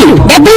గురూజీ డెబ్బై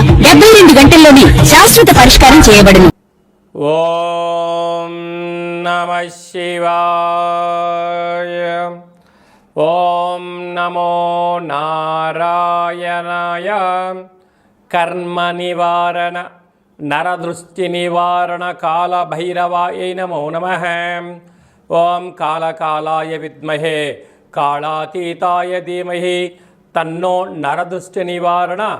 డెబ్బై రెండు గంటల్లోనే శాశ్వత పరిష్కారం చేయబడును. ఓం నమ శివాయ. ఓం నమో నారాయణాయ. కర్మ నివారణ నరదృష్టి నివారణ కాల భైరవాయ నమో నమ. ఓం కాలకాలాయ విద్మహే కాళాతీతాయ ధీమహి తన్నో నరదృష్టి నివారణ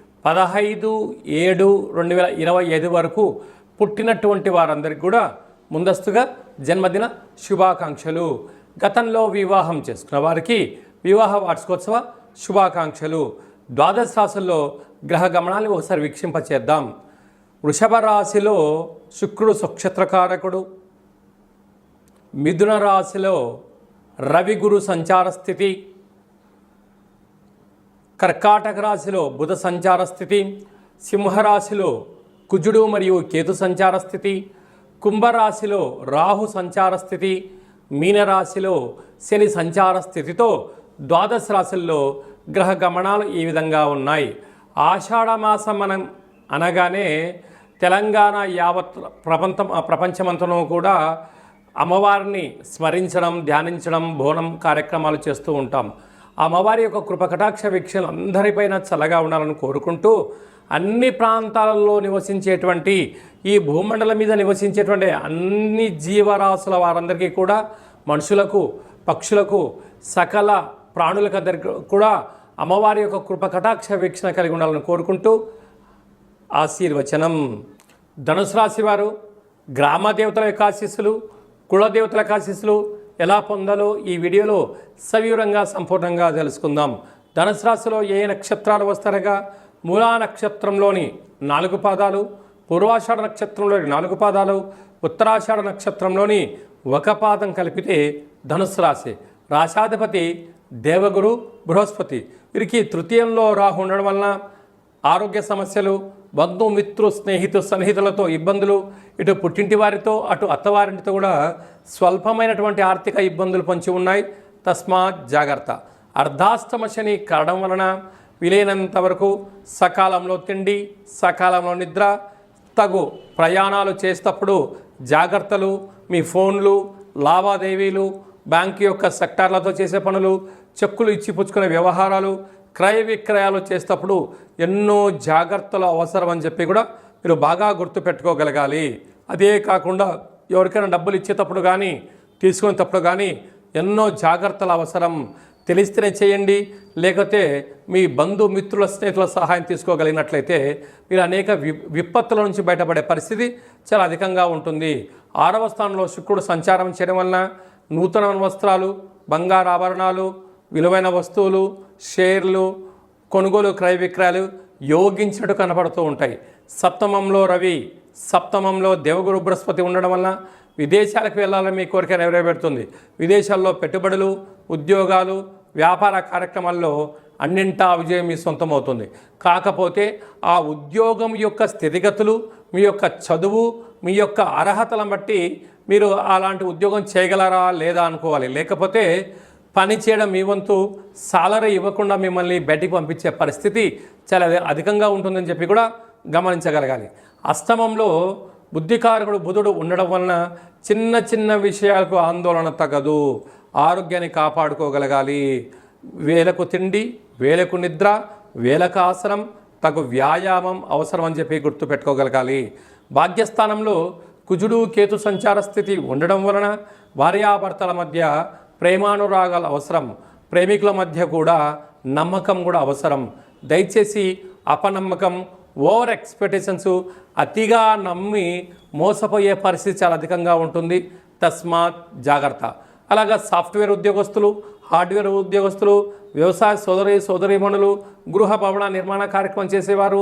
పదహైదు ఏడు రెండు వేల ఇరవై ఐదు వరకు పుట్టినటువంటి వారందరికీ కూడా ముందస్తుగా జన్మదిన శుభాకాంక్షలు. గతంలో వివాహం చేసుకున్న వారికి వివాహ వార్షికోత్సవ శుభాకాంక్షలు. ద్వాదశ రాశుల్లో గ్రహ గమనాన్ని ఒకసారి వీక్షింపచేద్దాం. వృషభ రాశిలో శుక్రుడు సుక్షత్రకారకుడు మిథున రాశిలో రవి గురు సంచార స్థితి. కర్కాటక రాశిలో బుధ సంచార స్థితి సింహరాశిలో కుజుడు మరియు కేతు సంచార స్థితి కుంభరాశిలో రాహు సంచార స్థితి మీనరాశిలో శని సంచార స్థితితో ద్వాదశ రాశుల్లో గ్రహ గమనాలు ఈ విధంగా ఉన్నాయి. ఆషాఢమాసం మనం అనగానే తెలంగాణ యావత్ ప్రపంచం ప్రపంచమంతనూ కూడా అమ్మవారిని స్మరించడం ధ్యానించడం బోనం కార్యక్రమాలు చేస్తూ ఉంటాం. అమ్మవారి యొక్క కృపకటాక్ష వీక్షలు అందరిపైన చల్లగా ఉండాలని కోరుకుంటూ అన్ని ప్రాంతాలలో నివసించేటువంటి ఈ భూమండలం మీద నివసించేటువంటి అన్ని జీవరాశుల వారందరికీ కూడా మనుషులకు పక్షులకు సకల ప్రాణులకు అందరికీ కూడా అమ్మవారి యొక్క కృపకటాక్ష వీక్షణ కలిగి ఉండాలని కోరుకుంటూ ఆశీర్వచనం. ధనుసు రాశి వారు గ్రామ దేవతల యొక్క ఆశీస్సులు కుల దేవతల యొక్క ఆశీస్సులు ఎలా పొందాలో ఈ వీడియోలో సవివరంగా సంపూర్ణంగా తెలుసుకుందాం. ధనుసు రాశిలో ఏ నక్షత్రాలు వస్తారగా? మూలా నక్షత్రంలోని నాలుగు పాదాలు పూర్వాషాఢ నక్షత్రంలోని నాలుగు పాదాలు ఉత్తరాషాఢ నక్షత్రంలోని ఒక పాదం కలిపితే ధనుసు రాశి. రాశాధిపతి దేవగురు బృహస్పతి. వీరికి తృతీయంలో రాహు ఉండడం వలన ఆరోగ్య సమస్యలు బంధుమిత్రు స్నేహితు సన్నిహితులతో ఇబ్బందులు ఇటు పుట్టింటి వారితో అటు అత్తవారింటితో కూడా స్వల్పమైనటువంటి ఆర్థిక ఇబ్బందులు పొంచి ఉన్నాయి. తస్మాత్ జాగ్రత్త. అర్ధాష్టమ శని కారడం వలన వీలైనంత వరకు సకాలంలో తిండి సకాలంలో నిద్ర తగు ప్రయాణాలు చేసేటప్పుడు జాగ్రత్తలు మీ ఫోన్లు లావాదేవీలు బ్యాంక్ యొక్క సెక్టార్లతో చేసే పనులు చెక్కులు ఇచ్చి పుచ్చుకునే వ్యవహారాలు క్రయ విక్రయాలు చేసేటప్పుడు ఎన్నో జాగ్రత్తలు అవసరం అని చెప్పి కూడా మీరు బాగా గుర్తుపెట్టుకోగలగాలి. అదే కాకుండా ఎవరికైనా డబ్బులు ఇచ్చేటప్పుడు కానీ తీసుకునేటప్పుడు కానీ ఎన్నో జాగ్రత్తలు అవసరం. తెలిస్తేనే చేయండి. లేకపోతే మీ బంధు మిత్రుల స్నేహితుల సహాయం తీసుకోగలిగినట్లయితే మీరు అనేక వి విపత్తుల నుంచి బయటపడే పరిస్థితి చాలా అధికంగా ఉంటుంది. ఆరవ స్థానంలో శుక్రుడు సంచారం చేయడం వలన నూతన వస్త్రాలు బంగారు ఆభరణాలు విలువైన వస్తువులు షేర్లు కొనుగోలు క్రయ విక్రయాలు యోగించినట్టు కనపడుతూ ఉంటాయి. సప్తమంలో రవి సప్తమంలో దేవగురు బృహస్పతి ఉండడం వల్ల విదేశాలకు వెళ్ళాలని మీ కోరిక నెరవేరుతుంది. విదేశాల్లో పెట్టుబడులు ఉద్యోగాలు వ్యాపార కార్యక్రమాల్లో అన్నింటా విజయం మీ సొంతమవుతుంది. కాకపోతే ఆ ఉద్యోగం యొక్క స్థితిగతులు మీ యొక్క చదువు మీ యొక్క అర్హతలను బట్టి మీరు అలాంటి ఉద్యోగం చేయగలరా లేదా అనుకోవాలి. లేకపోతే పని చేయడం మీ వంతు సాలరీ ఇవ్వకుండా మిమ్మల్ని బయటికి పంపించే పరిస్థితి చాలా అధికంగా ఉంటుందని చెప్పి కూడా గమనించగలగాలి. అష్టమంలో బుద్ధికారకుడు బుధుడు ఉండడం వలన చిన్న చిన్న విషయాలకు ఆందోళన తగదు. ఆరోగ్యాన్ని కాపాడుకోగలగాలి. వేలకు తిండి వేలకు నిద్ర వేలకు ఆసనం తగు వ్యాయామం అవసరం అని చెప్పి గుర్తుపెట్టుకోగలగాలి. భాగ్యస్థానంలో కుజుడు కేతు సంచార స్థితి ఉండడం వలన భార్యాభర్తల మధ్య ప్రేమానురాగాలు అవసరం. ప్రేమికుల మధ్య కూడా నమ్మకం కూడా అవసరం. దయచేసి అపనమ్మకం ఓవర్ ఎక్స్పెక్టేషన్స్ అతిగా నమ్మి మోసపోయే పరిస్థితి చాలా అధికంగా ఉంటుంది. తస్మాత్ జాగ్రత్త. అలాగా సాఫ్ట్వేర్ ఉద్యోగస్తులు హార్డ్వేర్ ఉద్యోగస్తులు వ్యవసాయ సోదరి సోదరీమణులు గృహ భవన నిర్మాణ కార్యక్రమం చేసేవారు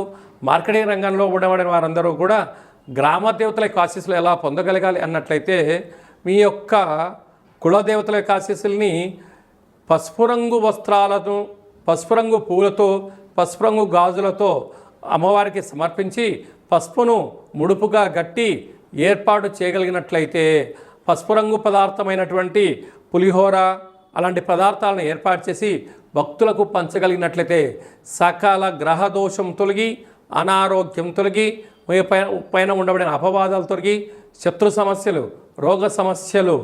మార్కెటింగ్ రంగంలో ఉండబడిన వారందరూ కూడా గ్రామ దేవతల కాశీస్లో ఎలా పొందగలగాలి అన్నట్లయితే మీ యొక్క కులదేవతల యొక్క ఆశీస్సుల్ని పసుపు రంగు వస్త్రాలను పసుపు రంగు పూలతో పసుపు రంగు గాజులతో అమ్మవారికి సమర్పించి పసుపును ముడుపుగా గట్టి ఏర్పాటు చేయగలిగినట్లయితే పసుపు రంగు పదార్థమైనటువంటి పులిహోర అలాంటి పదార్థాలను ఏర్పాటు చేసి భక్తులకు పంచగలిగినట్లయితే సకాల గ్రహ దోషం తొలగి అనారోగ్యం తొలగి పైన పైన ఉండబడిన అపవాదాలు తొలగి శత్రు సమస్యలు రోగ సమస్యలు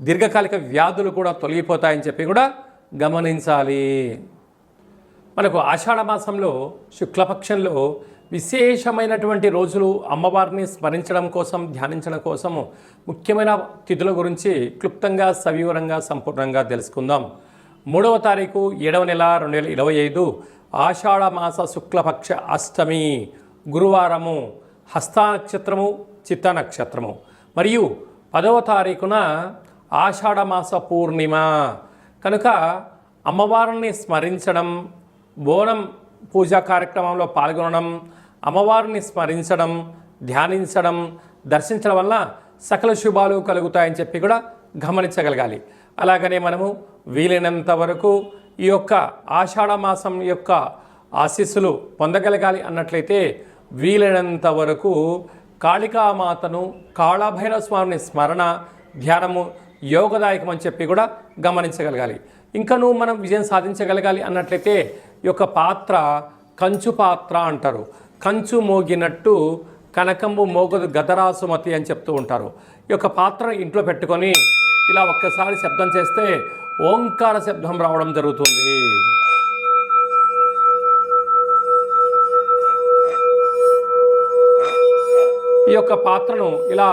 దీర్ఘకాలిక వ్యాధులు కూడా తొలగిపోతాయని చెప్పి కూడా గమనించాలి. మనకు ఆషాఢ మాసంలో శుక్లపక్షంలో విశేషమైనటువంటి రోజులు అమ్మవారిని స్మరించడం కోసం ధ్యానించడం కోసం ముఖ్యమైన తిథుల గురించి క్లుప్తంగా సవివరంగా సంపూర్ణంగా తెలుసుకుందాం. మూడవ తారీఖు ఏడవ నెల రెండు వేల ఇరవై ఐదు ఆషాఢ మాస శుక్లపక్ష అష్టమి గురువారము హస్త నక్షత్రము చిత్త నక్షత్రము. మరియు పదవ తారీఖున ఆషాఢమాస పూర్ణిమ. కనుక అమ్మవారిని స్మరించడం బోనం పూజా కార్యక్రమంలో పాల్గొనడం అమ్మవారిని స్మరించడం ధ్యానించడం దర్శించడం వల్ల సకల శుభాలు కలుగుతాయని చెప్పి కూడా గమనించగలగాలి. అలాగనే మనము వీలైనంత వరకు ఈ యొక్క ఆషాఢమాసం యొక్క ఆశీస్సులు పొందగలగాలి అన్నట్లయితే వీలైనంత వరకు కాళికామాతను కాళభైరవ స్వామిని స్మరణ ధ్యానము యోగదాయకం అని చెప్పి కూడా గమనించగలగాలి. ఇంకనూ మనం విజయం సాధించగలగాలి అన్నట్లయితే ఈ యొక్క పాత్ర కంచు పాత్ర అంటారు. కంచు మోగినట్టు కనకంబు మోగదు గదరాసుమతి అని చెప్తూ ఉంటారు. ఈ యొక్క పాత్ర ఇంట్లో పెట్టుకొని ఇలా ఒక్కసారి శబ్దం చేస్తే ఓంకార శబ్దం రావడం జరుగుతుంది. ఈ యొక్క పాత్రను ఇలా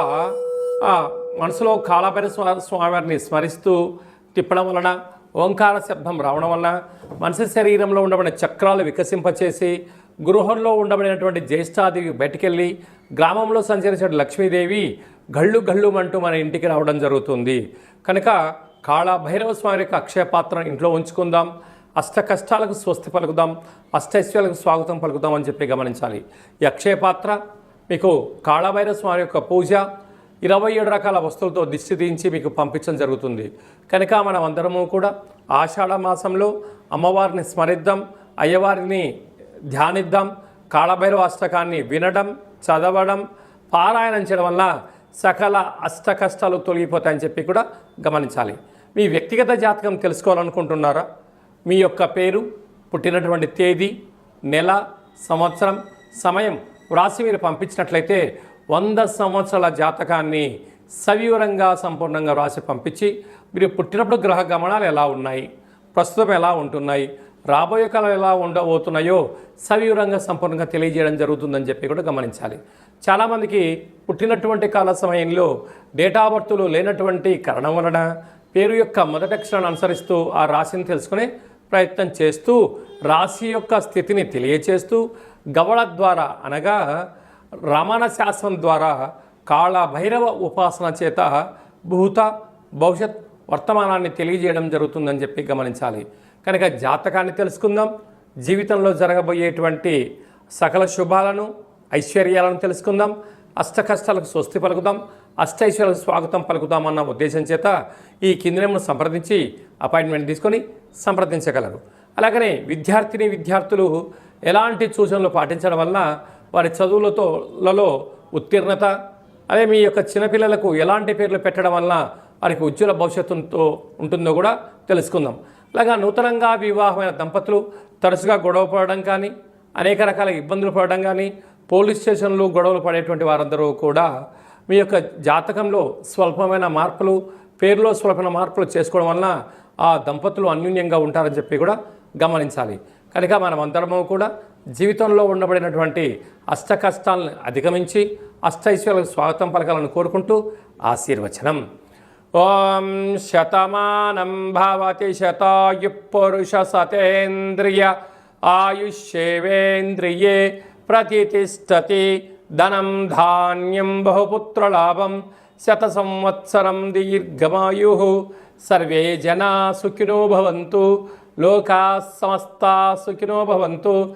మనసులో కాళభైర స్వా స్వామివారిని స్మరిస్తూ తిప్పడం వలన ఓంకార శబ్దం రావడం వలన మనిషి శరీరంలో ఉండబడిన చక్రాలు వికసింపచేసి గృహంలో ఉండబడినటువంటి జ్యేష్ఠాదేవి బయటికెళ్ళి గ్రామంలో సంచరించిన లక్ష్మీదేవి గళ్ళు గళ్ళు అంటూ మన ఇంటికి రావడం జరుగుతుంది. కనుక కాళభైరవ స్వామి యొక్క అక్షయపాత్రను ఇంట్లో ఉంచుకుందాం. అష్ట కష్టాలకు స్వస్తి పలుకుదాం. అష్టైశ్వర్యాలకు స్వాగతం పలుకుదాం అని చెప్పి గమనించాలి. ఈ అక్షయ పాత్ర మీకు కాళభైరవ స్వామి యొక్క పూజ ఇరవై ఏడు రకాల వస్తువులతో దిష్టి తీయించి మీకు పంపించడం జరుగుతుంది. కనుక మనం అందరము కూడా ఆషాఢ మాసంలో అమ్మవారిని స్మరిద్దాం అయ్యవారిని ధ్యానిద్దాం కాళభైరవ అష్టకాన్ని వినడం చదవడం పారాయణం చేయడం వల్ల సకల అష్ట కష్టాలు తొలగిపోతాయని చెప్పి కూడా గమనించాలి. మీ వ్యక్తిగత జాతకం తెలుసుకోవాలనుకుంటున్నారా? మీ యొక్క పేరు పుట్టినటువంటి తేదీ నెల సంవత్సరం సమయం వ్రాసి మీరు పంపించినట్లయితే వంద సంవత్సరాల జాతకాన్ని సవివరంగా సంపూర్ణంగా వ్రాసి పంపించి మీరు పుట్టినప్పుడు గ్రహ గమనాలు ఎలా ఉన్నాయి? ప్రస్తుతం ఎలా ఉంటున్నాయి? రాబోయే కాలం ఎలా ఉండబోతున్నాయో సవివరంగా సంపూర్ణంగా తెలియజేయడం జరుగుతుందని చెప్పి కూడా గమనించాలి. చాలామందికి పుట్టినటువంటి కాల సమయంలో డేటా బర్త్లు లేనటువంటి కారణం వలన పేరు యొక్క మొదటి అక్షరాన్ని అనుసరిస్తూ ఆ రాశిని తెలుసుకునే ప్రయత్నం చేస్తూ రాశి యొక్క స్థితిని తెలియచేస్తూ గవళ ద్వారా అనగా రమణ శాస్త్రం ద్వారా కాళ భైరవ ఉపాసన చేత భూత భవిష్యత్ వర్తమానాన్ని తెలియజేయడం జరుగుతుందని చెప్పి గమనించాలి. కనుక జాతకాన్ని తెలుసుకుందాం. జీవితంలో జరగబోయేటువంటి సకల శుభాలను ఐశ్వర్యాలను తెలుసుకుందాం. అష్ట కష్టాలకు స్వస్తి పలుకుదాం. అష్టైశ్వర్యాలకు స్వాగతం పలుకుదాం అన్న ఉద్దేశం చేత ఈ కింది సంప్రదించి అపాయింట్మెంట్ తీసుకొని సంప్రదించగలరు. అలాగనే విద్యార్థిని విద్యార్థులు ఎలాంటి సూచనలు పాటించడం వలన వారి చదువులతో లలో ఉత్తీర్ణత అదే మీ యొక్క చిన్నపిల్లలకు ఎలాంటి పేర్లు పెట్టడం వలన వారికి ఉజ్వల భవిష్యత్తుతో ఉంటుందో కూడా తెలుసుకుందాం. అలాగా నూతనంగా వివాహమైన దంపతులు తరచుగా గొడవ పడడం కానీ అనేక రకాల ఇబ్బందులు పడడం కానీ పోలీస్ స్టేషన్లు గొడవలు పడేటువంటి వారందరూ కూడా మీ యొక్క జాతకంలో స్వల్పమైన మార్పులు పేరులో స్వల్పమైన మార్పులు చేసుకోవడం వలన ఆ దంపతులు అన్యూన్యంగా ఉంటారని చెప్పి కూడా గమనించాలి. కనుక మనం అందరము కూడా జీవితంలో ఉండబడినటువంటి అష్ట కష్టాలను అధిగమించి అష్టైశ్వర్యాలకు స్వాగతం పలకాలని కోరుకుంటూ ఆశీర్వచనం. ఓం శతమానం భవతి శతాయు పురుష సతేంద్రియ ఆయుష్యేవేంద్రియే ప్రతిష్టతి ధనం ధాన్యం బహుపుత్రలాభం శత సంవత్సరం దీర్ఘమాయు. సర్వే జనా సుఖినో భవంతు. లోకా సమస్త సుఖినో భవంతు.